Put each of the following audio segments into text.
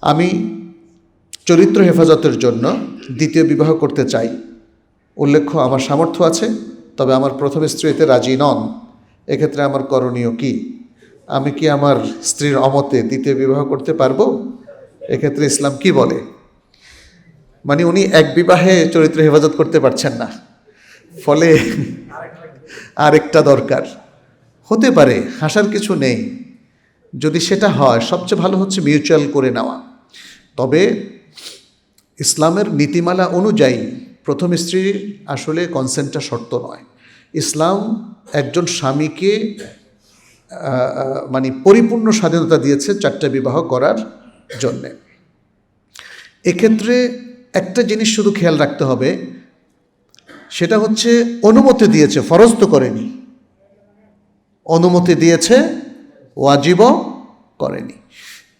আমি চরিত্র হেফাজতের জন্য দ্বিতীয় বিবাহ করতে চাই। উল্লেখ্য, আমার সামর্থ্য আছে, তবে আমার প্রথম স্ত্রী এতে রাজি নন। এক্ষেত্রে আমার করণীয় কি? আমি কি আমার স্ত্রীর অমতে দ্বিতীয় বিবাহ করতে পারব? এক্ষেত্রে ইসলাম কি বলে? মানে উনি এক বিবাহে চরিত্র হেফাজত করতে পারছেন না। ফলে আরেকটা দরকার। হতে পারে, হাসার কিছু নেই। যদি সেটা হয়, সবচেয়ে ভালো হচ্ছে মিউচুয়াল করে নেওয়া। তবে ইসলামের নীতিমালা অনুযায়ী প্রথম স্ত্রীর আসলে কনসেন্টটা শর্ত নয়। ইসলাম একজন স্বামীকে মানে পরিপূর্ণ স্বাধীনতা দিয়েছে চারটা বিবাহ করার জন্যে। এক্ষেত্রে একটা জিনিস শুধু খেয়াল রাখতে হবে, সেটা হচ্ছে অনুমতি দিয়েছে, ফরজ তো করেনি। অনুমতি দিয়েছে ওয়াজিবও করেনি।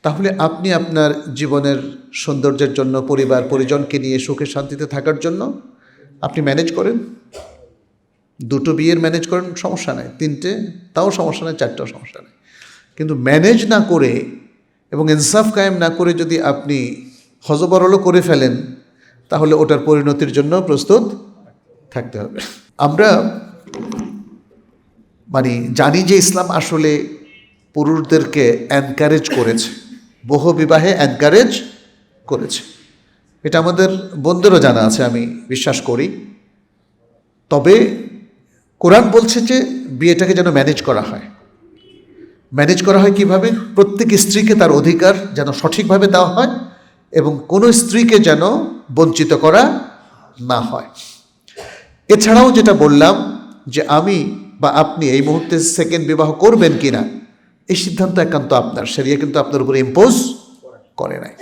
তাহলে আপনি আপনার জীবনের সৌন্দর্যের জন্য, পরিবার, পরিজনকে নিয়ে সুখে শান্তিতে থাকার জন্য আপনি ম্যানেজ করেন? দুটো বিয়ের ম্যানেজ করেন, সমস্যা নাই। তিনটে, তাও সমস্যা নেই, চারটাও সমস্যা নেই। কিন্তু ম্যানেজ না করে এবং ইনসাফ কায়েম না করে যদি আপনি হজবরলও করে ফেলেন, তাহলে ওটার পরিণতির জন্য প্রস্তুত থাকতে হবে। আমরা মানে জানি যে ইসলাম আসলে পুরুষদেরকে এনকারেজ করেছে। বহু বিবাহে এনকারেজ করেছে। এটা আমাদের বন্ধুরও জানা আছে, আমি বিশ্বাস করি। তবে কোরআন বলছে যে বিয়েটাকে যেন ম্যানেজ করা হয়। ম্যানেজ করা হয় কীভাবে? প্রত্যেক স্ত্রীকে তার অধিকার যেন সঠিকভাবে দেওয়া হয় এবং কোনো স্ত্রীকে যেন বঞ্চিত করা না হয়। এছাড়াও যেটা বললাম যে আমি বা আপনি এই মুহূর্তে সেকেন্ড বিবাহ করবেন কিনা এই সিদ্ধান্ত একান্ত আপনার। সেরিয়া কিন্তু আপনার উপরে ইম্পোজ করে নাই।